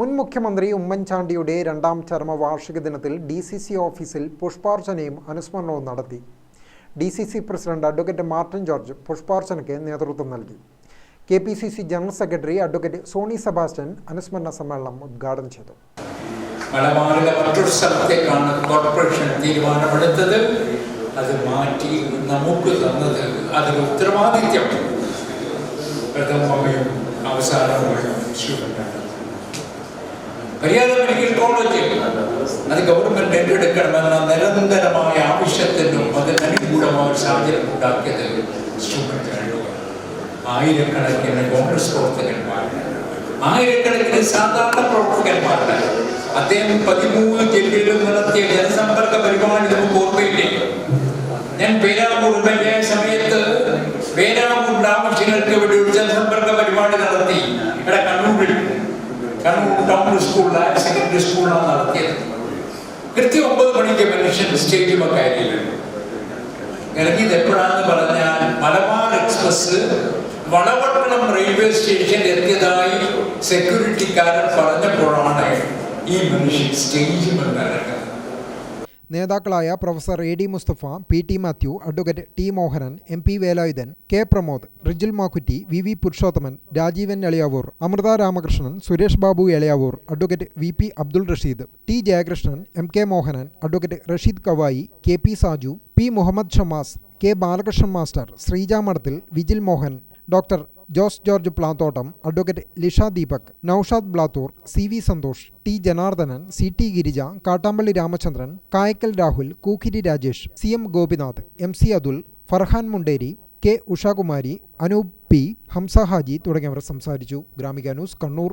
മുൻ മുഖ്യമന്ത്രി ഉമ്മൻചാണ്ടിയുടെ രണ്ടാം ചരമവാർഷിക ദിനത്തിൽ ഡി സി സി ഓഫീസിൽ പുഷ്പാർച്ചനയും അനുസ്മരണവും നടത്തി. D C C president advocate Martin George പുഷ്പാർച്ചനയ്ക്ക് നേതൃത്വം നൽകി. K P C C general secretary advocate Sony Sebastian അനുസ്മരണ സമ്മേളനം ഉദ്ഘാടനം ചെയ്തു. മലബാറിലെ കോർപ്പറേഷൻ അത് മാറ്റി നമുക്ക് തന്നത് അതിന് ഉത്തരവാദിത്യം പ്രഥമയും അവസാനവും ശിവനാണ് പരിയാര മെഡിക്കൽ കോളേജ് അത് ഗവൺമെന്റ് ഏറ്റെടുക്കണമെന്ന നിരന്തരമായ ആവശ്യത്തിനും അതിന് അനുകൂലമായ ഒരു സാഹചര്യം ഉണ്ടാക്കിയത് ആയിരക്കണക്കിന് കോൺഗ്രസ് പ്രവർത്തകന്മാർ ആയിരക്കണക്കിന് സാധാരണ പ്രവർത്തകന്മാരുടെ അദ്ദേഹം പതിമൂന്ന് ജില്ലയിലും നടത്തിയ ജനസമ്പർക്ക പരിപാടി നമുക്ക് ഓർമ്മയില്ലേ? ഞാൻ പേരാമൂർ വലിയ സമയത്ത് പേരാമൂർ ആവശ്യങ്ങൾക്ക് വേണ്ടി ഒരു ജനസമ്പർക്ക പരിപാടി നടത്തി. ഇവിടെ കണ്ണൂരിൽ. കണ്ണൂർ ടൗൺ സ്കൂളിലാണ് സെക്കൻഡറി സ്കൂളിലാണ് നടത്തിയത്. കൃത്യം ഒമ്പത് മണിക്ക് മനുഷ്യൻ സ്റ്റേജിൽ കയറിയിട്ടുണ്ട് ഇറങ്ങിയത് എപ്പോഴാന്ന് പറഞ്ഞാൽ Malabar express Valapattanam railway station എത്തിയതായി സെക്യൂരിറ്റിക്കാരൻ പറഞ്ഞപ്പോഴാണ് ഈ മനുഷ്യൻ സ്റ്റേജിൽ ഇറങ്ങുന്നത് നേതാക്കളായ professor A D Mustafa P T Mathew advocate T Mohanan M P Velayudhan K Pramod Rijil Makkutty V V Purushothaman Rajeevan Eliyavoor Amrutha Ramakrishnan Suresh Babu Eliyavoor advocate V P Abdul Rasheed T Jayakrishnan M K Mohanan advocate Rasheed Kavayi K P Saju P Muhammad Shamas K Balakrishnan master Sreeja Madathil Vijil Mohan doctor Jose George Plathottam advocate Lisha Deepak Noushad Blathur C V Santhosh T Janardhanan C T Girija Kattampally Ramachandran Kayakkal Rahul Kookkiri Rajesh C M Gopinath M C Athul Farhan Munderi K Ushakumari Anoop P Hamsa Haji തുടങ്ങിയവർ സംസാരിച്ചു. Gramika news Kannur.